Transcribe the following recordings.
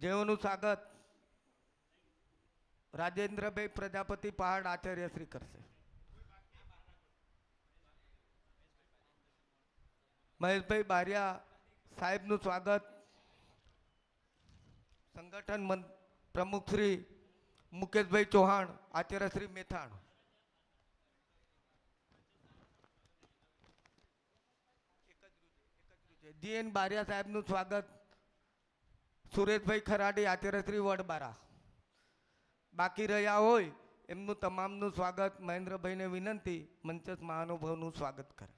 જેઓનું સ્વાગત રાજેન્દ્રભાઈ પ્રજાપતિ પહાડ આચાર્યશ્રી કરશે. મહેશભાઈ બારિયા સાહેબનું સ્વાગત. સંગઠન પ્રમુખ શ્રી મુકેશભાઈ ચૌહાણ, આચાર્ય શ્રી મેથાણ. જીએન બારિયા સાહેબનું સ્વાગત. સુરેશભાઈ ખરાડી આચાર્યશ્રી વડબારા. બાકી રહ્યા હોય, એમનું તમામનું સ્વાગત મહેન્દ્રભાઈને વિનંતી મંચસ મહાનુભાવનું સ્વાગત કરે.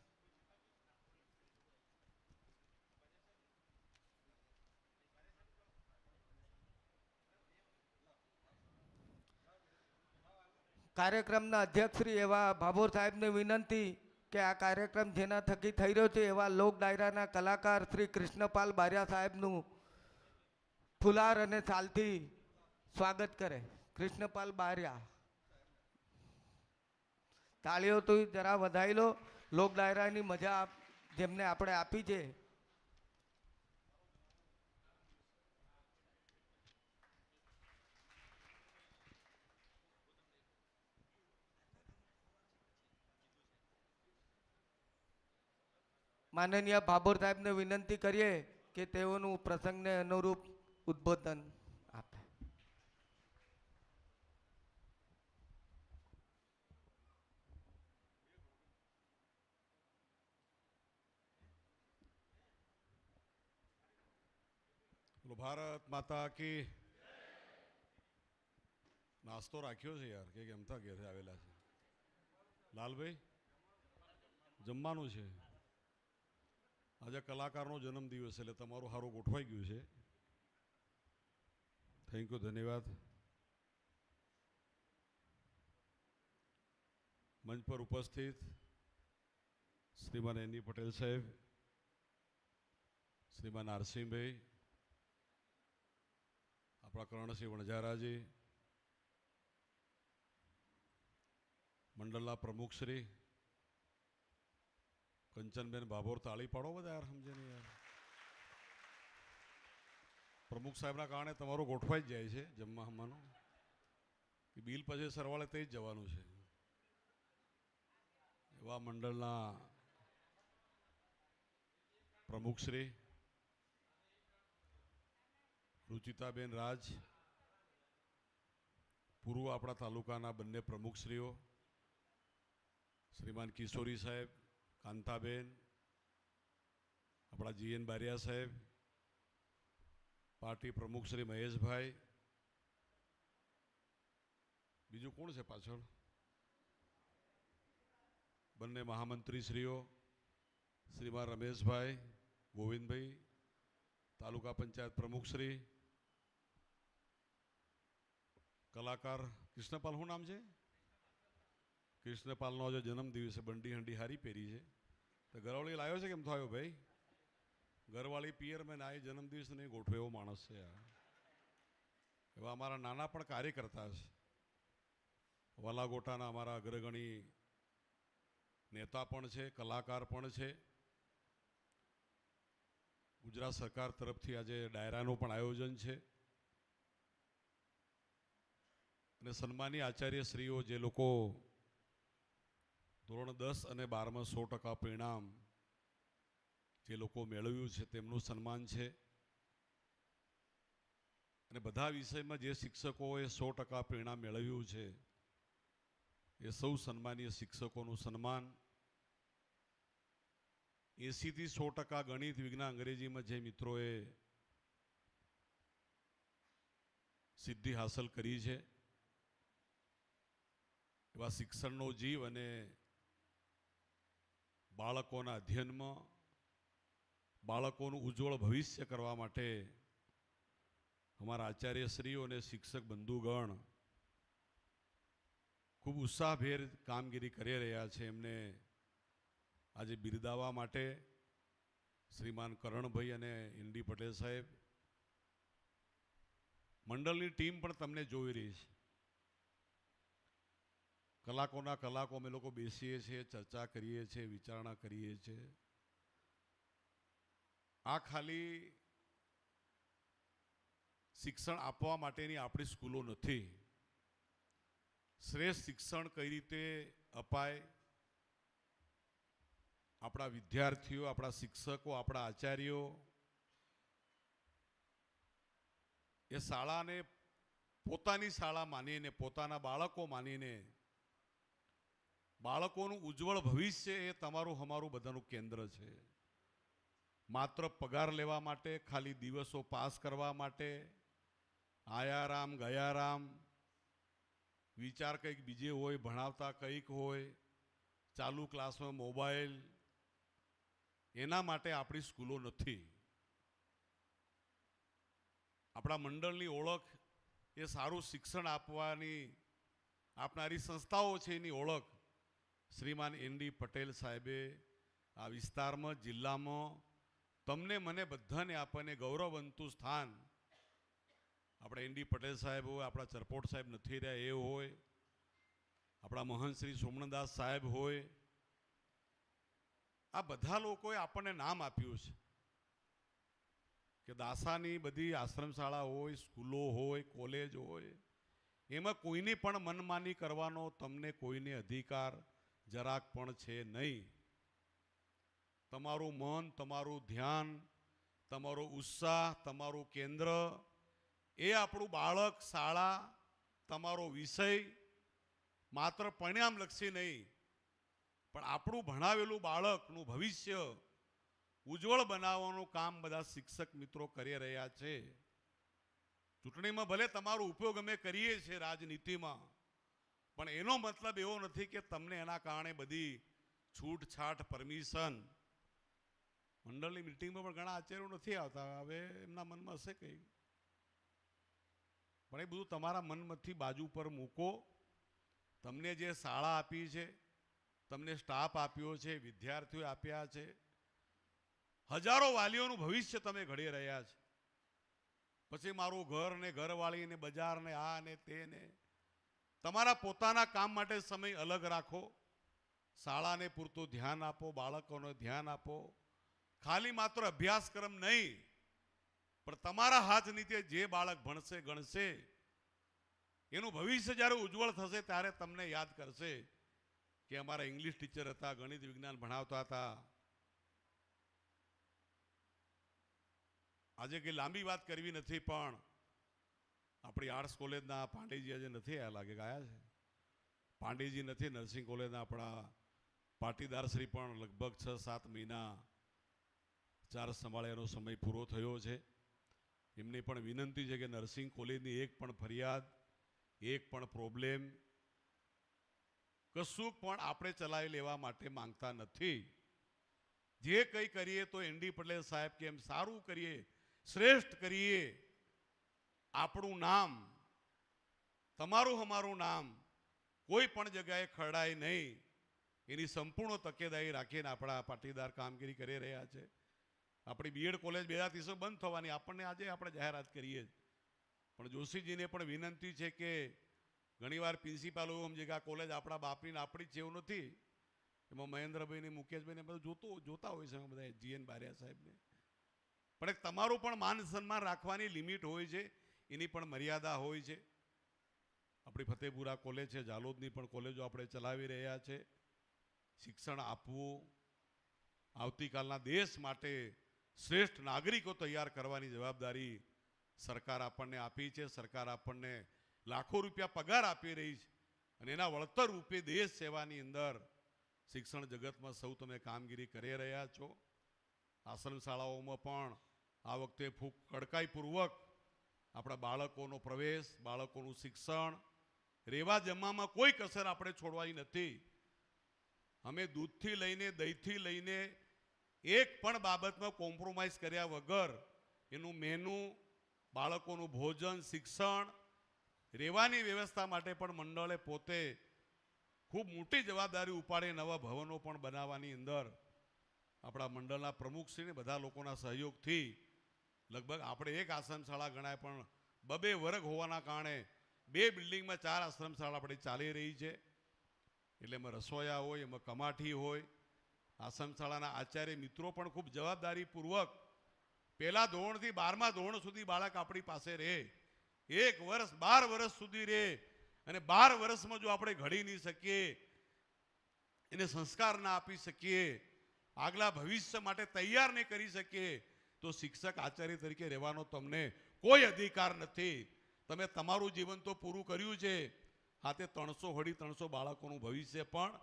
કાર્યક્રમના અધ્યક્ષશ્રી એવા ભાભોર સાહેબને વિનંતી કે આ કાર્યક્રમ જેના થકી થઈ રહ્યો છે એવા લોક ડાયરાના કલાકાર શ્રી કૃષ્ણપાલ બારિયા સાહેબનું ફુલાર અને સાલથી સ્વાગત કરે. કૃષ્ણપાલ બારિયા. તાળીઓ તો જરા વધાઈ લો. લોક ડાયરાની મજા જેમને આપણે આપી છે. માનનીય ભાભોર સાહેબને વિનંતી કરીએ કે તેઓનું પ્રસંગને અનુરૂપ ઉદ્બોધન આપે. ભારત માતા કી નાસ્તો રાખ્યો છે યાર, કે કેમતા ઘેરે આવેલા છે? લાલભાઈ, જમવાનું છે. આજે કલાકારનો જન્મદિવસ એટલે તમારું સારું ગોઠવાઈ ગયું છે. થેન્ક યુ ધન્યવાદ. મંચ પર ઉપસ્થિત શ્રીમાન એની. પટેલ સાહેબ, શ્રીમાન આરસિંહભાઈ આપણા કર્ણસિંહ વણઝારાજી, મંડળના પ્રમુખશ્રી, કંચનબેન ભાભોર તાળી પાડો બધા યાર સમજે નહીં યાર. પ્રમુખ સાહેબના કારણે તમારું ગોઠવાઈ જ જાય છે જમવા હમવાનું. કે બિલ પછી સરવાળે તે જ જવાનું છે. એવા મંડળના પ્રમુખશ્રી, રુચિતાબેન રાજ, પૂર્વ આપણા તાલુકાના બંને પ્રમુખશ્રીઓ, શ્રીમાન કિશોરી સાહેબ, કાંતાબેન, આપણા જીએન બારિયા સાહેબ પાર્ટી પ્રમુખ શ્રી મહેશભાઈ. બીજું કોણ છે પાછળ? બંને મહામંત્રીશ્રીઓ, શ્રીમાન રમેશભાઈ, ગોવિંદભાઈ, તાલુકા પંચાયત પ્રમુખશ્રી કલાકાર કૃષ્ણપાલ, શું નામ છે? કૃષ્ણપાલનો આજે જન્મદિવસ બંડી હંડી હારી પહેરી છે. તો ગરવળી લાવ્યો છે, કેમ થયો ભાઈ? ઘરવાળી પિયર મેં ના જન્મદિવસ નહીં ગોઠવે એવો માણસ છે આ. એવા અમારા નાના પણ કાર્યકર્તા છે. વાલાગોટાના અમારા અગ્રગણી નેતા પણ છે, કલાકાર પણ છે. ગુજરાત સરકાર તરફથી આજે ડાયરાનું પણ આયોજન છે. અને સન્માની આચાર્યશ્રીઓ જે લોકો ધોરણ દસ અને બારમાં સો ટકા પરિણામ જે લોકો મેળવ્યું છે, તેમનું સન્માન છે. અને બધા વિષયમાં જે શિક્ષકોએ સો ટકા પ્રેરણા મેળવ્યું છે, એ સૌ સન્માનીય શિક્ષકોનું સન્માન. એંસીથી સો ટકા ગણિત વિજ્ઞાન અંગ્રેજીમાં જે મિત્રોએ સિદ્ધિ હાંસલ કરી છે, એવા શિક્ષણનો જીવ અને બાળકોના અધ્યયનમાં બાળકોનું ઉજ્જવળ ભવિષ્ય કરવા માટે અમારા આચાર્યશ્રીઓ અને શિક્ષક બંધુગણ ખૂબ ઉત્સાહભેર કામગીરી કરી રહ્યા છે. એમને આજે બિરદાવવા માટે શ્રીમાન કરણભાઈ અને ઇન્ડી પટેલ સાહેબ મંડળની ટીમ પણ તમને જોઈ રહી છે. કલાકોના કલાકો અમે લોકો બેસીએ છીએ, ચર્ચા કરીએ છીએ, વિચારણા કરીએ છીએ. આ ખાલી શિક્ષણ આપવા માટેની આપણી સ્કૂલો નથી. શ્રેષ્ઠ શિક્ષણ કઈ રીતે અપાય? આપણા વિદ્યાર્થીઓ, આપણા શિક્ષકો, આપણા આચાર્યો એ શાળાને પોતાની શાળા માનીને, પોતાના બાળકો માનીને, બાળકોનું ઉજ્જવળ ભવિષ્ય એ તમારું, અમારું બધાનું કેન્દ્ર છે. માત્ર પગાર લેવા માટે, ખાલી દિવસો પાસ કરવા માટે, આયારામ, ગયારામ, વિચાર કંઈક બીજે હોય, ભણાવતા કંઈક હોય, ચાલુ ક્લાસમાં મોબાઈલ, એના માટે આપણી સ્કૂલો નથી. આપણા મંડળની ઓળખ એ સારું શિક્ષણ આપવાની, આપનારી સંસ્થાઓ છે એની ઓળખ. શ્રીમાન એન ડી પટેલ સાહેબે આ વિસ્તારમાં, જિલ્લામાં તમને મને બધાને આપણને ગૌરવવંતું સ્થાન. આપણે એન ડી પટેલ સાહેબ હોય, આપણા ચરપોટ સાહેબ નથી રહ્યા, એ હોય. આપણા મહંત શ્રી સોમનદાસ સાહેબ હોય. આ બધા લોકોએ આપણને નામ આપ્યું છે. કે દાસાની બધી આશ્રમ શાળા હોય, સ્કૂલો હોય, કોલેજ હોય, એમાં કોઈની પણ મનમાની કરવાનો તમને કોઈને અધિકાર જરાક પણ છે નહીં. તમારું મન, તમારું ધ્યાન, તમારો ઉત્સાહ, તમારું કેન્દ્ર, એ આપણું બાળક, શાળા, તમારો વિષય, માત્ર પરિણામલક્ષી નહીં, પણ આપણું ભણાવેલું બાળકનું ભવિષ્ય ઉજ્જવળ બનાવવાનું કામ બધા શિક્ષક મિત્રો કરી રહ્યા છે. ચૂંટણીમાં ભલે તમારો ઉપયોગ અમે કરીએ છીએ રાજનીતિમાં, પણ એનો મતલબ એવો નથી કે તમને એના કારણે બધી છૂટછાટ, પરમિશન મંડળની મિટિંગમાં પણ ઘણા આચાર્યો નથી આવતા. હવે એમના મનમાં હશે કંઈ. પણ એ બધું તમારા મનમાંથી બાજુ પર મૂકો. તમને જે શાળા આપી છે, તમને સ્ટાફ આપ્યો છે, વિદ્યાર્થીઓ આપ્યા છે, હજારો વાલીઓનું ભવિષ્ય તમે ઘડી રહ્યા છે. પછી મારું ઘર ને ઘરવાળી ને બજાર ને આ ને તે ને. તમારા પોતાના કામ માટે સમય અલગ રાખો. શાળાને પૂરતું ધ્યાન આપો, બાળકોને ધ્યાન આપો. ખાલી માત્ર અભ્યાસક્રમ નહીં, પણ તમારા હાથ નીચે જે બાળક ભણશે, ગણશે, એનું ભવિષ્ય જ્યારે ઉજ્જવળ થશે ત્યારે તમને યાદ કરશે કે અમારા ઇંગ્લિશ ટીચર હતા, ગણિત વિજ્ઞાન ભણાવતા હતા. આજે કંઈ લાંબી વાત કરવી નથી, પણ આપણી આર્ટ્સ કોલેજના પાંડેજી આજે નથી આ લાગે ગયા છે. પાંડેજી નથી, નર્સિંગ કોલેજના આપણા પાટીદારશ્રી પણ લગભગ છ સાત મહિના ચાર સંભાળ્યાનો સમય પૂરો થયો છે. એમની પણ વિનંતી છે કે નર્સિંગ કોલેજની એક પણ ફરિયાદ, એક પણ પ્રોબ્લેમ કશું પણ આપણે ચલાવી લેવા માટે માંગતા નથી. જે કંઈ કરીએ તો એનડી પટેલ સાહેબ કે એમ સારું કરીએ, શ્રેષ્ઠ કરીએ. આપણું નામ, તમારું અમારું નામ કોઈ પણ જગ્યાએ ખરડાય નહીં. એની સંપૂર્ણ તકેદારી રાખીને આપણા પાટીદાર કામગીરી કરી રહ્યા છે. આપણી બીએડ કોલેજ બે હજાર ત્રીસો બંધ થવાની. આપણને આજે આપણે જાહેરાત કરીએ. પણ જોશીજીને પણ વિનંતી છે કે ઘણીવાર પ્રિન્સિપાલ એવું સમજે કે આ કોલેજ આપણા બાપની આપણી જ જેવું નથી. એમાં મહેન્દ્રભાઈને, મુકેશભાઈને મુકેશભાઈ બધું જોતો, જોતા હોય છે બધા જીએન બારિયા સાહેબને. પણ એક તમારું પણ માન સન્માન રાખવાની લિમિટ હોય છે, એની પણ મર્યાદા હોય છે. આપણી ફતેપુરા કોલેજ છે જાલોદની પણ કોલેજો આપણે ચલાવી રહ્યા છે. શિક્ષણ આપવું આવતીકાલના દેશ માટે શ્રેષ્ઠ નાગરિકો તૈયાર કરવાની જવાબદારી સરકાર આપણને આપી છે. સરકાર આપણને લાખો રૂપિયા પગાર આપી રહી છે અને એના વળતર રૂપે દેશ સેવાની અંદર શિક્ષણ જગતમાં સૌ તમે કામગીરી કરી રહ્યા છો. આશ્રમશાળાઓમાં પણ આ વખતે ફૂક કડકાઈપૂર્વક આપણા બાળકોનો પ્રવેશ, બાળકોનું શિક્ષણ, રેવા જમવામાં કોઈ કસર આપણે છોડવાની નથી. અમે દૂધથી લઈને દહીંથી લઈને એક પણ બાબતમાં કોમ્પ્રોમાઇઝ કર્યા વગર એનું મેનુ બાળકોનું ભોજન, શિક્ષણ, રહેવાની વ્યવસ્થા માટે પણ મંડળે પોતે ખૂબ મોટી જવાબદારી ઉપાડી નવા ભવનો પણ બનાવવાની અંદર આપણા મંડળના પ્રમુખશ્રીને બધા લોકોના સહયોગથી લગભગ આપણે એક આશ્રમશાળા ગણાય, પણ બબે વર્ગ હોવાના કારણે બે બિલ્ડિંગમાં ચાર આશ્રમશાળા આપણી ચાલી રહી છે. એટલે એમાં રસોયા હોય, એમાં કમાઠી હોય આશ્રમ શાળાના આચાર્ય મિત્રો પણ ખૂબ જવાબદારીપૂર્વક પહેલાં ધોરણથી બારમા ધોરણ સુધી બાળક આપણી પાસે રહે. એક વર્ષ, બાર વર્ષ સુધી રહે અને બાર વર્ષમાં જો આપણે ઘડી નહીં શકીએ, એને સંસ્કાર ના આપી શકીએ, આગલા ભવિષ્ય માટે તૈયાર નહીં કરી શકીએ, તો શિક્ષક આચાર્ય તરીકે રહેવાનો તમને કોઈ અધિકાર નથી. તમે તમારું જીવન તો પૂરું કર્યું છે. હાથે ત્રણસો હળી ત્રણસો બાળકોનું ભવિષ્ય પણ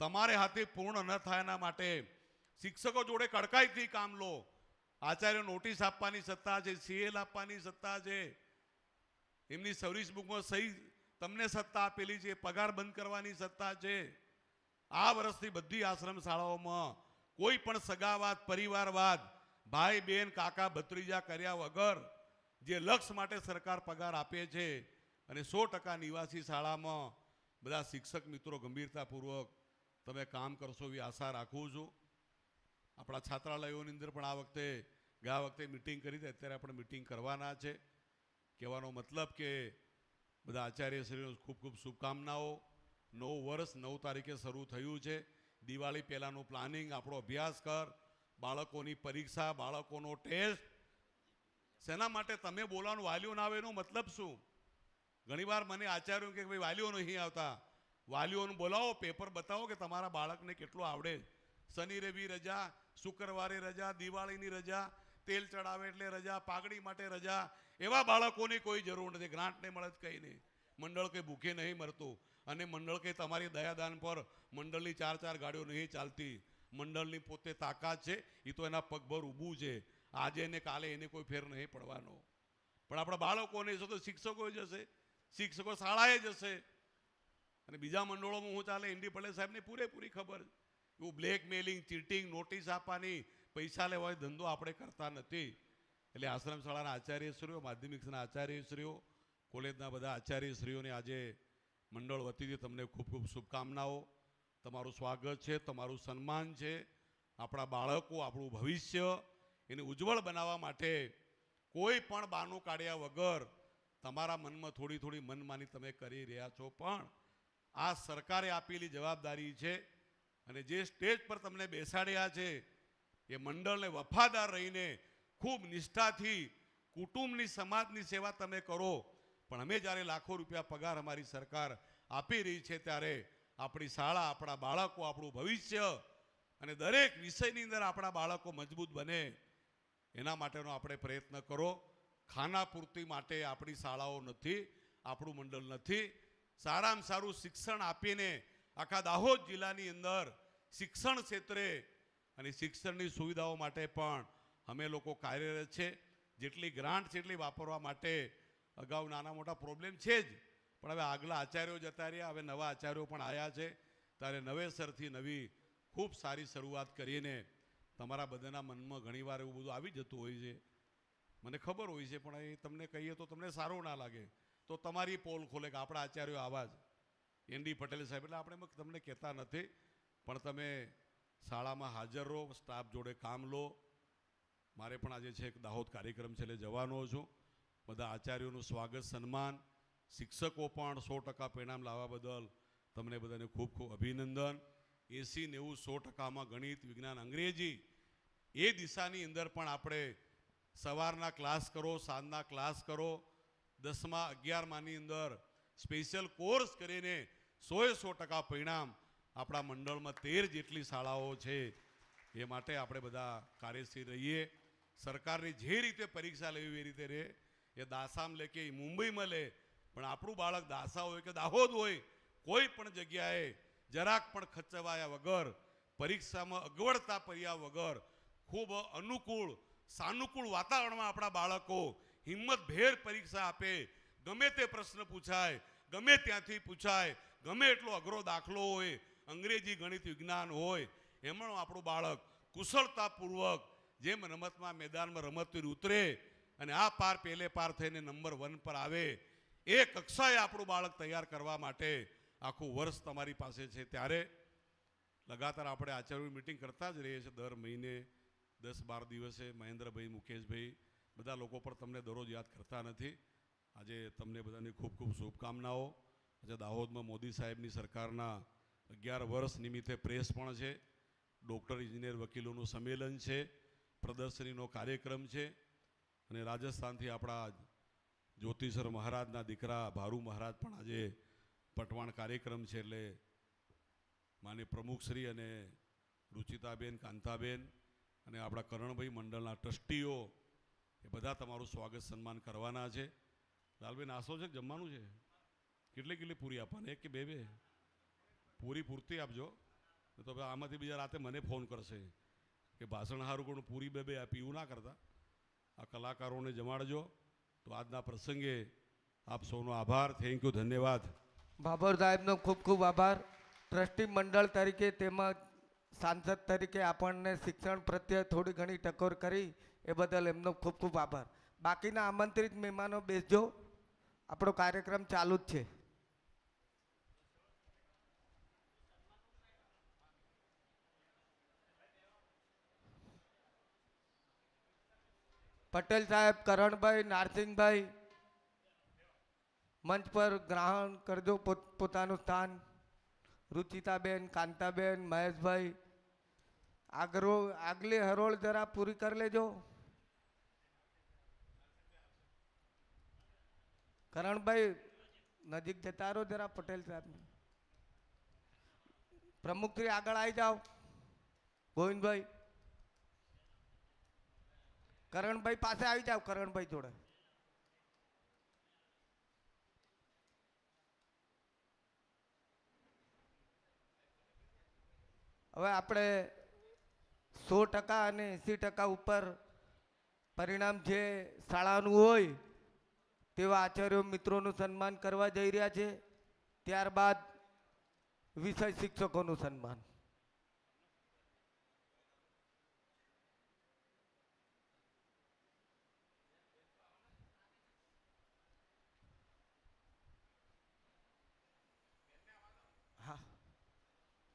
તમારે હાથે પૂર્ણ ન થાય એના માટે શિક્ષકો જોડે કડકાઈથી કામ લો. આચાર્ય નોટિસ આપવાની સત્તા છે, સીએલ આપવાની સત્તા છે. એમની સર્વિસ બુકમાં સહી તમને સત્તા આપેલી છે, પગાર બંધ કરવાની સત્તા છે. આ વર્ષથી બધી આશ્રમ શાળાઓમાં કોઈ પણ સગાવાદ પરિવારવાદ, ભાઈ બહેન કાકા, ભત્રીજા કર્યા વગર જે લક્ષ્ય માટે સરકાર પગાર આપે છે અને સો ટકા નિવાસી શાળામાં બધા શિક્ષક મિત્રો ગંભીરતાપૂર્વક તમે કામ કરશો એવી આશા રાખું છું. આપણા છાત્રાલયોની અંદર પણ આ વખતે, ગયા વખતે મિટિંગ કરી હતી. અત્યારે આપણે મિટિંગ કરવાના છે. કહેવાનો મતલબ કે બધા આચાર્યશ્રીનો ખૂબ ખૂબ શુભકામનાઓ. નવ વર્ષ, નવ તારીખે શરૂ થયું છે. દિવાળી પહેલાંનું પ્લાનિંગ આપણો અભ્યાસ કર. બાળકોની પરીક્ષા, બાળકોનો ટેસ્ટ શેના માટે તમે બોલાવાનું વાલીઓ ના આવે એનો મતલબ શું? ઘણીવાર મને આચાર્યું કે ભાઈ, વાલીઓ નહીં આવતા. વાલીઓને બોલાવો પેપર બતાવો કે તમારા બાળકને કેટલું આવડે. શનિ રવિ રજા, શુક્રવારે રજા, દિવાળીની રજા, તેલ ચડાવે એટલે રજા, પાઘડી માટે રજા. એવા બાળકોની કોઈ જરૂર નથી, ગ્રાન્ટને મળે જ કંઈ નહીં. મંડળ કંઈ ભૂખે નહીં મરતું અને મંડળ કંઈ તમારી દયાદાન પર મંડળની ચાર ચાર ગાડીઓ નહીં ચાલતી. મંડળની પોતે તાકાત છે એ તો એના પગભર ઊભું છે. આજે ને કાલે એને કોઈ ફેર નહીં પડવાનો. પણ આપણા બાળકોને તો શિક્ષકો જશે શિક્ષકો શાળાએ જશે અને બીજા મંડળોમાં હું ચાલે એનડી પટેલ સાહેબને પૂરેપૂરી ખબર. એવું બ્લેકમેલિંગ ચીટિંગ નોટિસ આપવાની, પૈસા લેવા ધંધો આપણે કરતા નથી. એટલે આશ્રમ શાળાના આચાર્યશ્રીઓ માધ્યમિકના આચાર્યશ્રીઓ, કોલેજના બધા આચાર્યશ્રીઓને આજે મંડળ વતીથી તમને ખૂબ ખૂબ શુભકામનાઓ. તમારું સ્વાગત છે, તમારું સન્માન છે. આપણા બાળકો, આપણું ભવિષ્ય એને ઉજ્જવળ બનાવવા માટે કોઈ પણ બાનું કાઢ્યા વગર તમારા મનમાં થોડી થોડી મનમાની તમે કરી રહ્યા છો. પણ આ સરકારે આપેલી જવાબદારી છે અને જે સ્ટેજ પર તમને બેસાડ્યા છે, એ મંડળને વફાદાર રહીને ખૂબ નિષ્ઠાથી કુટુંબની સમાજની સેવા તમે કરો. પણ અમે જ્યારે લાખો રૂપિયા પગાર અમારી સરકાર આપી રહી છે, ત્યારે આપણી શાળા, આપણા બાળકો, આપણું ભવિષ્ય અને દરેક વિષયની અંદર આપણા બાળકો મજબૂત બને. એના માટેનો આપણે પ્રયત્ન કરો. ખાના પૂર્તિ માટે આપણી શાળાઓ નથી, આપણું મંડળ નથી. સારામાં સારું શિક્ષણ આપીને આખા દાહોદ જિલ્લાની અંદર શિક્ષણ ક્ષેત્રે અને શિક્ષણની સુવિધાઓ માટે પણ અમે લોકો કાર્યરત છે. જેટલી ગ્રાન્ટ છે એટલી વાપરવા માટે અગાઉ નાના મોટા પ્રોબ્લેમ છે જ. પણ હવે આગલા આચાર્યો જતા રહ્યા, હવે નવા આચાર્યો પણ આવ્યા છે. ત્યારે નવેસરથી નવી ખૂબ સારી શરૂઆત કરીને તમારા બધાના મનમાં ઘણીવાર એવું બધું આવી જતું હોય છે. મને ખબર હોય છે, પણ એ તમને કહીએ તો તમને સારું ના લાગે. તો તમારી પોલ ખોલે કે આપણા આચાર્યો આવા જ. એનડી પટેલ સાહેબ, એટલે આપણે તમને કહેતા નથી, પણ તમે શાળામાં હાજર રહો, સ્ટાફ જોડે કામ લો. મારે પણ આજે છે એક દાહોદ કાર્યક્રમ છે, એટલે જવાનો છું. બધા આચાર્યોનું સ્વાગત, સન્માન. શિક્ષકો પણ સો ટકા પરિણામ લાવવા બદલ તમને બધાને ખૂબ ખૂબ અભિનંદન. એસી નેવું સો ટકામાં ગણિત, વિજ્ઞાન, અંગ્રેજી એ દિશાની અંદર પણ આપણે સવારના ક્લાસ કરો, સાંજના ક્લાસ કરો. દસમા, અગિયારમાની અંદર સ્પેશિયલ કોર્સ કરીને સોએ સો ટકા પરિણામ આપણા મંડળમાં તેર જેટલી શાળાઓ છે. એ માટે આપણે બધા કાર્યશીલ રહીએ. સરકારની જે રીતે પરીક્ષા લેવી એ રીતે રહે. એ દાસામ લે કે મુંબઈમાં લે. પણ આપણું બાળક દાસા હોય કે દાહોદ હોય, કોઈ પણ જગ્યાએ જરાક પણ ખચવાયા વગર, પરીક્ષામાં અગવડતા પર્યા વગર ખૂબ અનુકૂળ, સાનુકૂળ વાતાવરણમાં આપણા બાળકો હિંમતભેર પરીક્ષા આપે. ગમે તે પ્રશ્ન પૂછાય, ગમે ત્યાંથી પૂછાય, ગમે એટલો અઘરો દાખલો હોય, અંગ્રેજી ગણિત વિજ્ઞાન હોય એમાં આપણું બાળક કુશળતાપૂર્વક જેમ રમતમાં મેદાનમાં રમતવીર ઉતરે અને આ પાર પહેલે પાર થઈને નંબર વન પર આવે, એ કક્ષાએ આપણું બાળક તૈયાર કરવા માટે આખું વર્ષ તમારી પાસે છે. ત્યારે લગાતાર આપણે આચાર્ય મિટિંગ કરતા જ રહીએ છીએ. દર મહિને દસ બાર દિવસે મહેન્દ્રભાઈ મુકેશભાઈ બધા લોકો પણ તમને દરરોજ યાદ કરતા નથી. આજે તમને બધાની ખૂબ ખૂબ શુભકામનાઓ. આજે દાહોદમાં મોદી સાહેબની સરકારના અગિયાર વર્ષ નિમિત્તે પ્રેસ પણ છે. ડૉક્ટર ઇજનેર વકીલોનું સંમેલન છે. પ્રદર્શનીનો કાર્યક્રમ છે. અને રાજસ્થાનથી આપણા જ્યોતિષર મહારાજના દીકરા ભારૂ મહારાજ પણ આજે પટવાણ કાર્યક્રમ છે એટલે માની પ્રમુખશ્રી અને રુચિતાબેન, કાંતાબેન અને આપણા કરણભાઈ મંડળના ટ્રસ્ટીઓ એ બધા તમારું સ્વાગત સન્માન કરવાના છે. લાલભાઈ નાસ્તો છે? જમવાનું છે? કેટલી કેટલી પૂરી આપવાની? એક કે બે બે? પૂરી પૂરતી આપજો. તો આમાંથી બીજા રાતે મને ફોન કરશે કે ભાષણ હારું કોણ પૂરી બે બે આપી. એવું ના કરતા. આ કલાકારોને જમાડજો. તો આજના પ્રસંગે આપ સૌનો આભાર. થેન્ક યુ ધન્યવાદ. ભાભોર સાહેબનો ખૂબ ખૂબ આભાર. ટ્રસ્ટી મંડળ તરીકે તેમજ સાંસદ તરીકે આપણને શિક્ષણ પ્રત્યે થોડી ઘણી ટકોર કરી. એ બદલ એમનો ખૂબ ખૂબ આભાર. બાકીના આમંત્રિત મહેમાનો બેસજો. આપણો કાર્યક્રમ ચાલુ જ છે. પટેલ સાહેબ, કરણભાઈ, નારસિંહભાઈ, મંચ પર ગ્રહણ કરજો પોત, પોતાનું સ્થાન. રુચિતાબેન, કાંતાબેન, મહેશભાઈ, આગરો, આગલી હરોળ જરા પૂરી કરી લેજો. કરણભાઈ નજીક જતા રહો જરા પટેલ સાહેબ પ્રમુખશ્રી આગળ આવી જાઓ. ગોવિંદભાઈ. કરણભાઈ પાસે આવી જાઓ, કરણભાઈ જોડે. હવે આપણે સો ટકા અને એંસી ટકા ઉપર પરિણામ જે શાળાનું હોય તેવા આચાર્યો મિત્રોનું સન્માન કરવા જઈ રહ્યા છે. ત્યારબાદ વિષય શિક્ષકોનું સન્માન.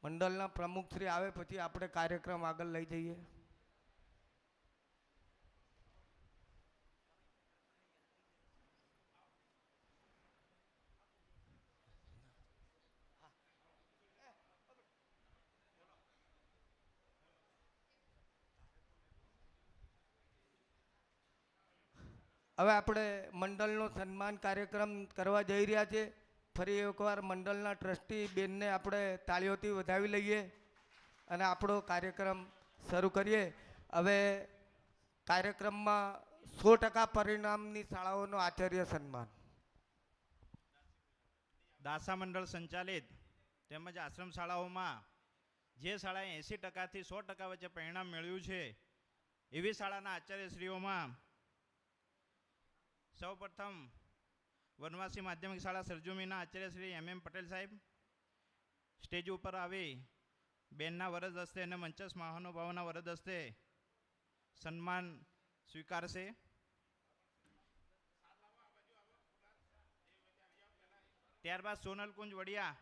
મંડળના પ્રમુખશ્રી આવે પછી આપણે કાર્યક્રમ આગળ લઈ જઈએ. હવે આપણે મંડળનો સન્માન કાર્યક્રમ કરવા જઈ રહ્યા છે. ફરી એકવાર મંડળના ટ્રસ્ટી બેનને આપણે તાળીઓથી વધાવી લઈએ અને આપણો કાર્યક્રમ શરૂ કરીએ. હવે કાર્યક્રમમાં સો ટકા પરિણામની શાળાઓનો આચાર્ય સન્માન. દાસા મંડળ સંચાલિત તેમજ આશ્રમ શાળાઓમાં જે શાળાએ એંસી ટકાથી સો ટકા વચ્ચે પરિણામ મેળવ્યું છે, એવી શાળાના આચાર્યશ્રીઓમાં સૌપ્રથમ વનવાસી માધ્યમિક શાળા સરજુમીના આચાર્ય શ્રી એમ એમ પટેલ સાહેબ સ્ટેજ ઉપર આવી બેનના વરદ હસ્તે અને મંચસ મહાનુભાવોના વરદ હસ્તે સન્માન સ્વીકારશે. ત્યારબાદ સોનલકુંજ વડિયા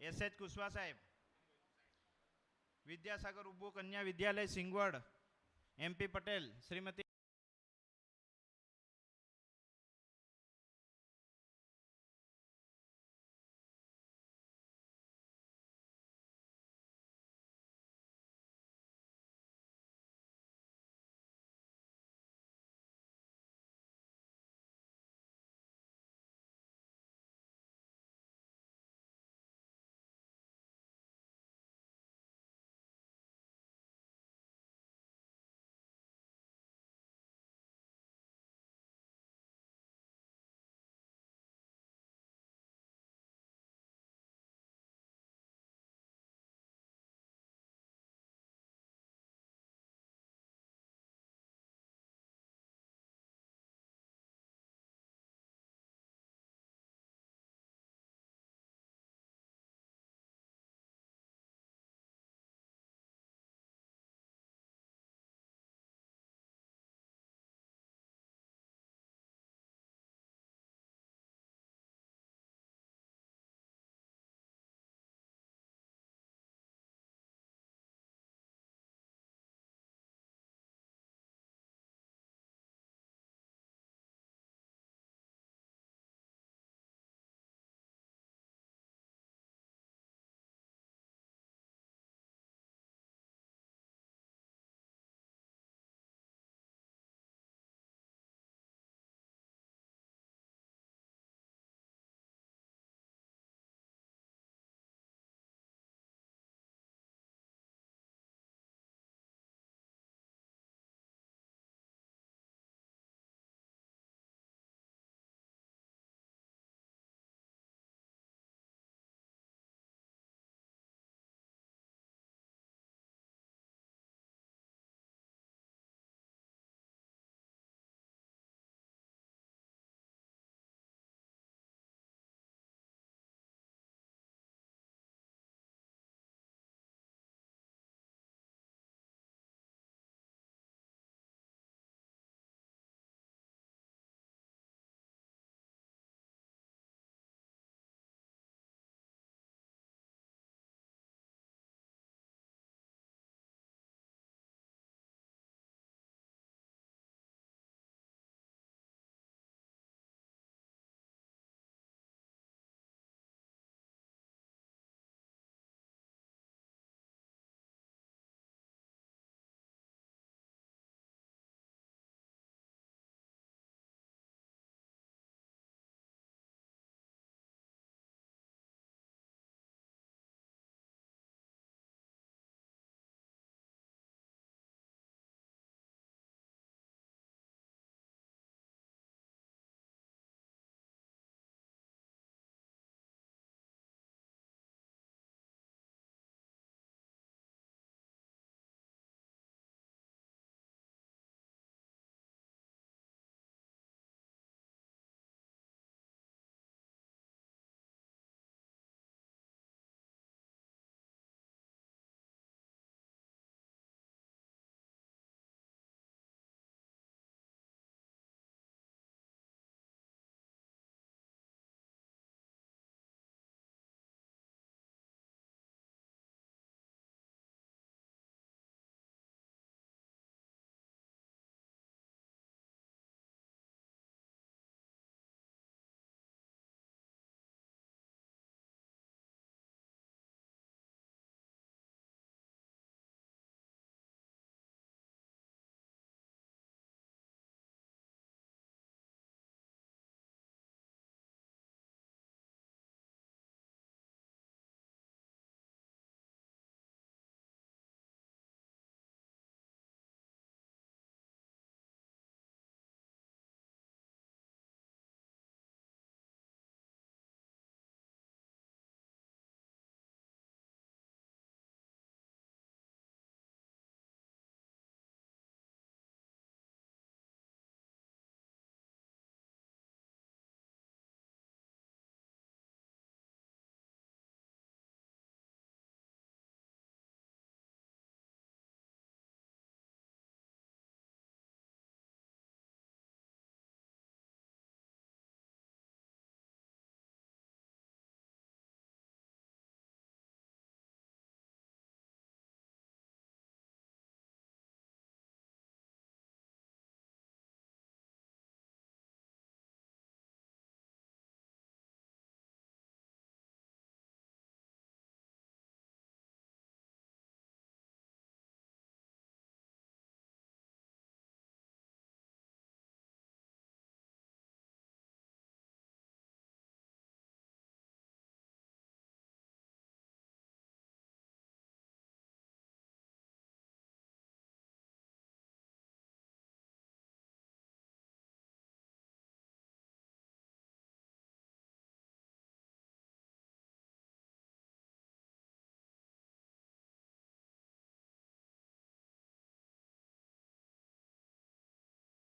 એસ એચ કુશવા સાહેબ, વિદ્યાસાગર ઊભો કન્યા વિદ્યાલય સિંગવડ એમપી પટેલ, શ્રીમતી